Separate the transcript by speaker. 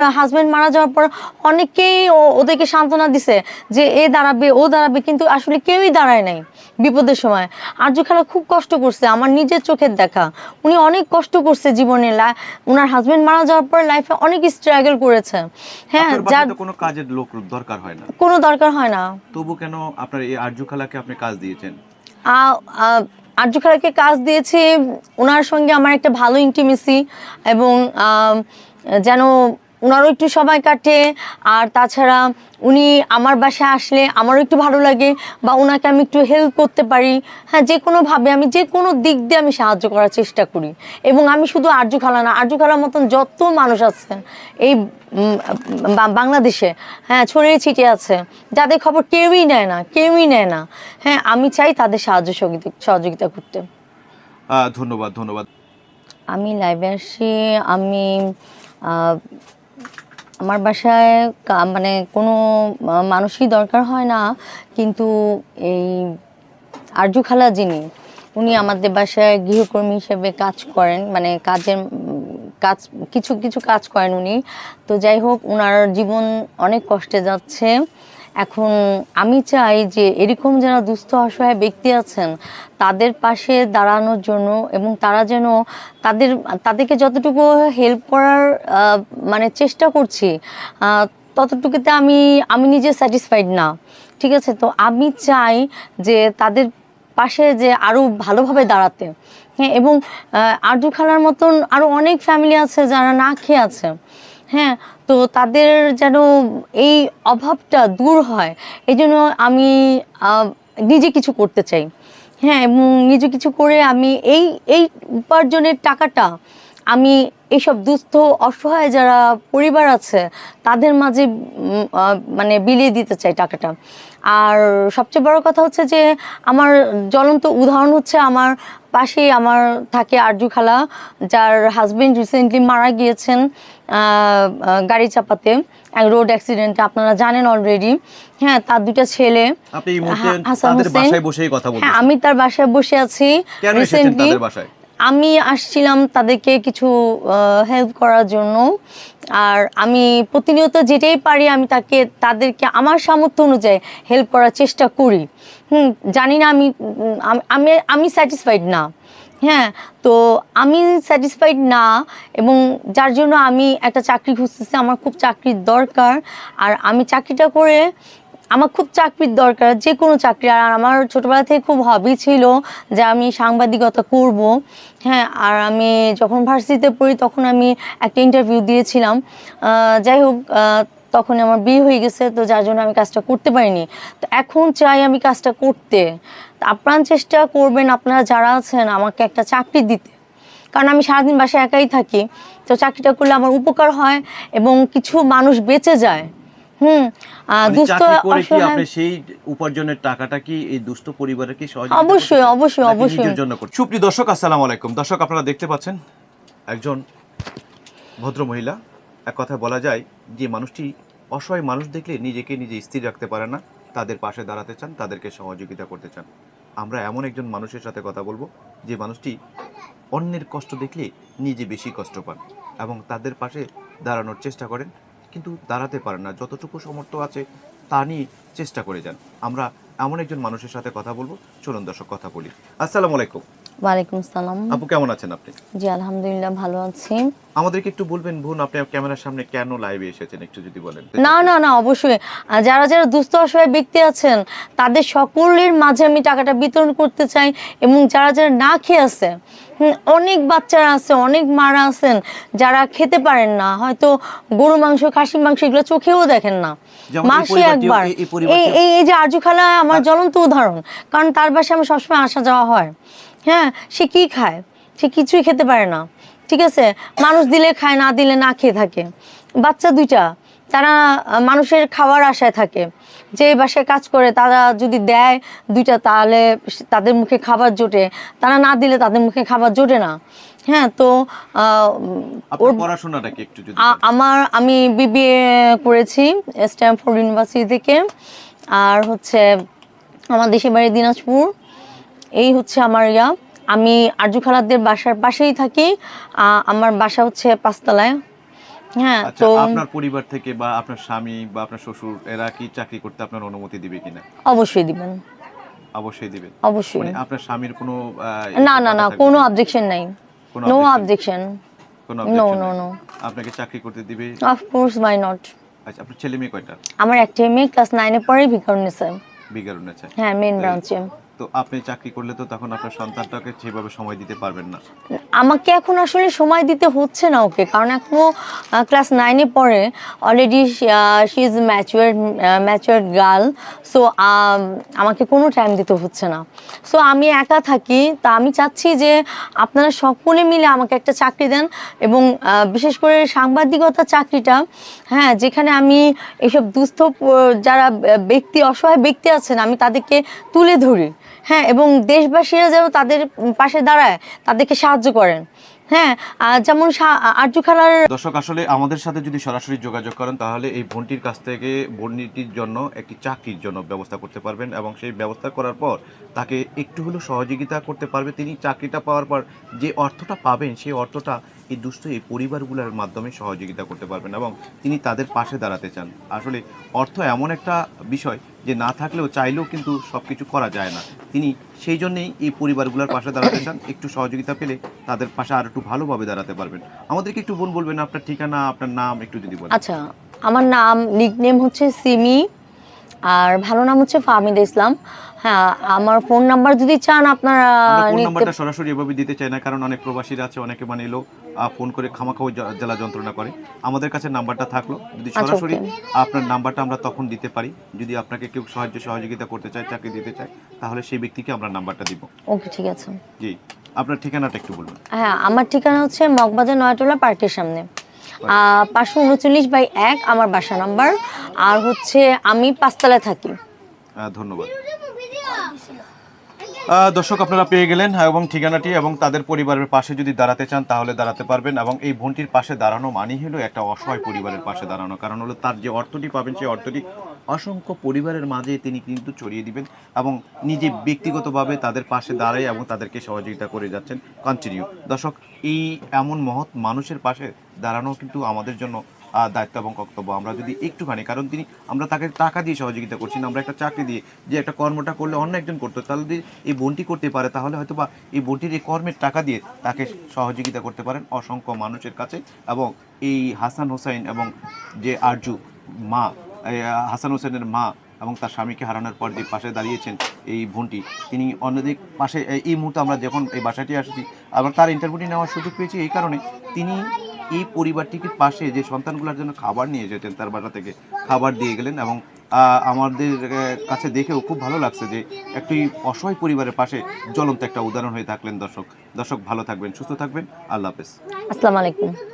Speaker 1: Husband মারা যাওয়ার পর অনেকেই ওদেরকে সান্ত্বনা দিছে যে এ দাঁড়াবে ও দাঁড়াবে কিন্তু আসলে কেউই দাঁড়ায় নাই বিপদের সময়। আর্য খেলা খুব কষ্ট করছে আমার নিজের চোখের দেখা। উনি অনেক কষ্ট করছে জীবনে ওনার হাজবেন্ড মারা যাওয়ার পর লাইফে অনেক স্ট্রাগল করেছে। হ্যাঁ যার
Speaker 2: কোনো কাজের লোক দরকার হয় না।
Speaker 1: কোনো দরকার হয় না।
Speaker 2: তবু কেন আপনার এই আর্য খালাকে আপনি কাজ দিয়েছেন?
Speaker 1: আর্য খালাকে কাজ দিয়েছি ওনার সঙ্গে আমার একটা ভালো ইন্টিমেসি এবং যেন ওনারও একটু সময় কাটে আর তাছাড়া উনি আমার বাসায় আসলে আমারও একটু ভালো লাগে বা ওনাকে আমি একটু হেল্প করতে পারি। হ্যাঁ যে কোনোভাবে আমি যে কোনো দিক দিয়ে আমি সাহায্য করার চেষ্টা করি। এবং আমি শুধু আর্য খালা না আর্য খালার মতন যত মানুষ আছেন এই বাংলাদেশে হ্যাঁ ছড়িয়ে ছিটিয়ে আছে যাদের খবর কেউই নেয় না কেউই নেয় না। হ্যাঁ আমি চাই তাদের সাহায্য সহযোগিতা করতে।
Speaker 2: ধন্যবাদ ধন্যবাদ।
Speaker 1: আমি লাইভে আসি আমি আহ, আমার বাসায় মানে কোনো মানুষই দরকার হয় না। কিন্তু এই আরজু খালা যিনি, উনি আমাদের বাসায় গৃহকর্মী হিসেবে কাজ করেন মানে কাজের, কাজ, কিছু কিছু কাজ করেন উনি। তো যাই হোক ওনার জীবন অনেক কষ্টে যাচ্ছে। এখন আমি চাই যে এরকম যারা দুস্থ অসহায় ব্যক্তি আছেন, তাদের পাশে দাঁড়ানোর জন্য এবং তারা যেন তাদের, তাদেরকে যতটুকু হেল্প করার মানে চেষ্টা করছি ততটুকুতে আমি আমি নিজে স্যাটিসফাইড না। ঠিক আছে? তো আমি চাই যে তাদের পাশে যে আরও ভালোভাবে দাঁড়াতে। হ্যাঁ এবং আর্জু খালার মতন আরও অনেক ফ্যামিলি আছে যারা না খেয়ে আছে। হ্যাঁ তো তাদের যেন এই অভাবটা দূর হয়, এই জন্য আমি নিজে কিছু করতে চাই। হ্যাঁ এবং নিজে কিছু করে আমি এই এই উপার্জনের টাকাটা আমি এইসব দুস্থ অসহায় যারা পরিবার আছে তাদের মাঝে মানে বিলিয়ে দিতে চাই টাকাটা। আর সবচেয়ে বড় কথা হচ্ছে যে আমার জ্বলন্ত উদাহরণ হচ্ছে আমার পাশেই আমার থাকে আরজু খালা যার হাজবেন্ড রিসেন্টলি মারা গিয়েছেন গাড়ি চাপাতে রোড অ্যাক্সিডেন্টে আপনারা জানেন অলরেডি হ্যাঁ তার দুটা ছেলে হাসান হোসেন। হ্যাঁ আমি তার বাসায় বসে আছি রিসেন্টলি আমি আসছিলাম তাদেরকে কিছু হেল্প করার জন্য। আর আমি প্রতিনিয়ত যেটাই পারি আমি তাকে, তাদেরকে আমার সামর্থ্য অনুযায়ী হেল্প করার চেষ্টা করি। হুম, জানি না আমি আমি আমি স্যাটিসফাইড না। হ্যাঁ তো আমি স্যাটিসফাইড না এবং যার জন্য আমি একটা চাকরি খুঁজতেছি, আমার খুব চাকরির দরকার। আর আমি চাকরিটা করে আমার খুব চাকরির দরকার, যে কোনো চাকরি। আর আমার ছোটোবেলা থেকে খুব হবি ছিল যে আমি সাংবাদিকতা করব। হ্যাঁ আর আমি যখন ভার্সিটিতে পড়ি তখন আমি একটা ইন্টারভিউ দিয়েছিলাম। যাই হোক তখন আমার বিয়ে হয়ে গেছে, তো যার জন্য আমি কাজটা করতে পারিনি। তো এখন চাই আমি কাজটা করতে। আপ্রাণ চেষ্টা করবেন, আপনারা যারা আছেন, আমাকে একটা চাকরি দিতে। কারণ আমি সারাদিন বাসায় একাই থাকি, তো চাকরিটা করলে আমার উপকার হয় এবং কিছু মানুষ বেঁচে যায়। হুম
Speaker 2: মানে
Speaker 1: দুস্থ
Speaker 2: চাকরি করে কি
Speaker 1: অসহায়
Speaker 2: আপনি সেই উপার্জনের টাকাটা কি এই দুস্থ পরিবারের কি সহজে
Speaker 1: অবশ্যই, অবশ্যই, অবশ্যই।
Speaker 2: জন্য সুপ্রিয় দর্শক আসসালামু আলাইকুম। দর্শক আপনারা দেখতে পাচ্ছেন একজন ভদ্র মহিলা। এক কথা বলা যায় যে মানুষটি অসহায় মানুষ দেখলে নিজেকে নিজে স্থির রাখতে পারে না তাদের পাশে দাঁড়াতে চান তাদেরকে সহযোগিতা করতে চান। আমরা এমন একজন মানুষের সাথে কথা বলব যে মানুষটি অন্যের কষ্ট দেখলে নিজে বেশি কষ্ট পান এবং তাদের পাশে দাঁড়ানোর চেষ্টা করেন। কিন্তু দাঁড়াতে পারেন না। যতটুকু সমর্থ আছে তা নিয়ে চেষ্টা করে যান। আমরা এমন একজন মানুষের সাথে কথা বলব। চলুন দর্শক, কথা বলি। আসসালামু আলাইকুম।
Speaker 1: ওয়ালাইকুম সালাম।
Speaker 2: আপু কেমন আছেন আপনি?
Speaker 1: জি আলহামদুলিল্লাহ ভালো আছি।
Speaker 2: আমাদেরকে একটু বলবেন বোন আপনি ক্যামেরার সামনে কেন লাইভে এসেছেন একটু যদি বলেন।
Speaker 1: না না না অবশ্যই। যারা যারা দুস্থ অসহায় ব্যক্তি আছেন তাদের সকলের মাঝে আমি টাকাটা বিতরণ করতে চাই এবং যারা যারা না খেয়ে আছে অনেক বাচ্চারা আছে অনেক মারা আছেন যারা খেতে পারেন না হয়তো গরু মাংস খাসি মাংস এগুলো চোখেও দেখেন না। মাসে একবার।
Speaker 2: এই- এই
Speaker 1: যে আরজু খালা আমার জ্বলন্ত উদাহরণ কারণ তার বাসায় আমার সবসময় আসা যাওয়া হয়। হ্যাঁ সে কি খায়? সে কিছুই খেতে পারে না। ঠিক আছে? মানুষ দিলে খায় না দিলে না খেয়ে থাকে। বাচ্চা দুইটা তারা মানুষের খাওয়ার আশায় থাকে। যে বাসায় কাজ করে তারা যদি দেয় দুইটা তাহলে তাদের মুখে খাবার জোটে। তারা না দিলে তাদের মুখে খাবার জোটে না। হ্যাঁ তো আমার আমি বিবিএ করেছি স্ট্যামফোর্ড ইউনিভার্সিটি থেকে। আর হচ্ছে আমার দেশের বাড়ি দিনাজপুর। এই হচ্ছে আমার ইয়া। আমি আরজু খালাদের বাসার পাশেই থাকি। আমার বাসা হচ্ছে পাঁচতলায়। হ্যাঁ
Speaker 2: আচ্ছা
Speaker 1: তো
Speaker 2: আপনার পরিবার থেকে বা আপনার স্বামী বা আপনার শ্বশুর এরা কি চাকরি করতে আপনার অনুমতি দিবে কিনা?
Speaker 1: অবশ্যই দিবেন।
Speaker 2: অবশ্যই দিবেন।
Speaker 1: অবশ্যই।
Speaker 2: মানে আপনার স্বামীর কোনো
Speaker 1: না না না কোনো অবজেকশন নাই। নো অবজেকশন
Speaker 2: কোনো
Speaker 1: নো নো নো
Speaker 2: আপনাকে চাকরি করতে দিবে?
Speaker 1: অফকোর্স মাই নট
Speaker 2: আচ্ছা আপনার ছেলে মেয়ে কয়টা?
Speaker 1: আমার একটা মেয়ে ক্লাস নাইনে পড়ে ভিকারুন্নি স্যার
Speaker 2: বিজ্ঞান আছে
Speaker 1: হ্যাঁ
Speaker 2: এই-
Speaker 1: ব্রাঞ্চে
Speaker 2: তো আপনি চাকরি করলে তো তখন আপনার সন্তানটাকে সেভাবে সময় দিতে পারবেন না।
Speaker 1: আমাকে এখন আসলে সময় দিতে হচ্ছে না ওকে, কারণ এখনও ক্লাস নাইনে পড়ে already she is mature matured girl so আমাকে কোনো টাইম দিতে হচ্ছে না। সো আমি একা থাকি, তা আমি চাচ্ছি যে আপনারা সকলে মিলে আমাকে একটা চাকরি দেন, এবং বিশেষ করে সাংবাদিকতা চাকরিটা হ্যাঁ যেখানে আমি এসব দুস্থ, যারা ব্যক্তি, অসহায় ব্যক্তি আছেন, আমি তাদেরকে তুলে ধরি। হ্যাঁ এবং দেশবাসীরা যেন তাদের পাশে দাঁড়ায়, তাদেরকে সাহায্য করেন। হ্যাঁ যেমন আরজু খালার
Speaker 2: দর্শক, আসলে আমাদের সাথে যদি সরাসরি যোগাযোগ করেন, তাহলে এই বোনটির কাছ থেকে বোনটির জন্য একটি চাকরির জন্য ব্যবস্থা করতে পারবেন এবং সেই ব্যবস্থা করার পর তাকে একটু হলেও সহযোগিতা করতে পারবে। তিনি চাকরিটা পাওয়ার পর যে অর্থটা পাবেন, সেই অর্থটা এই দুস্থ এই পরিবারগুলোর মাধ্যমে সহযোগিতা করতে পারবেন এবং তিনি তাদের পাশে দাঁড়াতে চান। আসলে অর্থ এমন একটা বিষয় যে না থাকলেও চাইলেও কিন্তু সব কিছু করা যায় না। তিনি সেই জন্যেই এই পরিবারগুলোর পাশে দাঁড়াতে চান। একটু সহযোগিতা পেলে তাদের পাশে আর একটু ভালোভাবে দাঁড়াতে পারবেন। আমাদেরকে একটু বোন বলবেন আপনার ঠিকানা, আপনার নাম একটু যদি বলেন।
Speaker 1: আচ্ছা আমার নাম নিক নেম হচ্ছে সিমি। আর ভালো নাম হচ্ছে ফাহমিদা ইসলাম। হ্যাঁ আমার ফোন নাম্বার যদি চান আপনারা
Speaker 2: ফোন নাম্বারটা সরাসরি এভাবে দিতে চাই না কারণ অনেক প্রবাসীরা আছে অনেকে মানে এলো ফোন করে খামাখাও জ্বালা যন্ত্রণা করে। আমাদের কাছে নাম্বারটা থাকল। যদি
Speaker 1: আচ্ছা,
Speaker 2: সরাসরি আপনার নাম্বারটা আমরা তখন দিতে পারি। যদি আপনাকে কেউ সাহায্য সহযোগিতা করতে চায় চাকরি দিতে চায় তাহলে সেই ব্যক্তিকে আমরা নাম্বারটা দিব।
Speaker 1: ওকে ঠিক আছে।
Speaker 2: জি। আপনার ঠিকানাটা একটু বলবেন।
Speaker 1: হ্যাঁ আমার ঠিকানা হচ্ছে মগবাজার নয়টোলা পার্কের সামনে। পাঁচশো উনচল্লিশ বাই এক আমার বাসা নাম্বার। আর হচ্ছে আমি পাঁচতলায় থাকি।
Speaker 2: ধন্যবাদ। দর্শক আপনারা পেয়ে গেলেন হ্যাঁ, এবং ঠিকানাটি এবং তাদের পরিবারের পাশে যদি দাঁড়াতে চান তাহলে দাঁড়াতে পারবেন এবং এই বোনটির পাশে দাঁড়ানো মানেই হলো একটা অসহায় পরিবারের পাশে দাঁড়ানো। কারণ হলো তার যে অর্থটি পাবেন সেই অর্থটি অসংখ্য পরিবারের মাঝে তিনি কিন্তু ছড়িয়ে দিবেন এবং নিজে ব্যক্তিগতভাবে তাদের পাশে দাঁড়ায় এবং তাদেরকে সহযোগিতা করে যাচ্ছেন। কন্টিনিউ দর্শক, এই এমন মহৎ মানুষের পাশে দাঁড়ানো কিন্তু আমাদের জন্য দায়িত্ব এবং কর্তব্য। আমরা যদি একটুখানি, কারণ তিনি, আমরা তাকে টাকা দিয়ে সহযোগিতা করছি না, আমরা একটা চাকরি দিয়ে যে একটা কর্মটা করলে অন্য একজন করতো, তাহলে যদি এই বোনটি করতে পারে, তাহলে হয়তো বা এই বোনটির এই কর্মের টাকা দিয়ে তাকে সহযোগিতা করতে পারেন অসংখ্য মানুষের কাছে এবং এই হাসান হোসাইন এবং যে আরজু মা হাসান হোসেনের মা এবং তার স্বামীকে হারানোর পর যে পাশে দাঁড়িয়েছেন এই বোনটি, তিনি অন্যদিক পাশে এই- মুহূর্তে আমরা যখন এই বাসাটি আসছি আবার তার ইন্টারভিউটি নেওয়ার সুযোগ পেয়েছি এই কারণে, তিনি এই পরিবারটিকে পাশে যে সন্তানগুলোর জন্য খাবার নিয়ে যেতেন তার বাসা থেকে খাবার দিয়ে গেলেন এবং আমাদের কাছে দেখেও খুব ভালো লাগছে যে একটি অসহায় পরিবারের পাশে জ্বলন্ত একটা উদাহরণ হয়ে থাকলেন দর্শক। দর্শক ভালো থাকবেন, সুস্থ থাকবেন, আল্লাহ হাফেজ।
Speaker 1: আসসালামু আলাইকুম।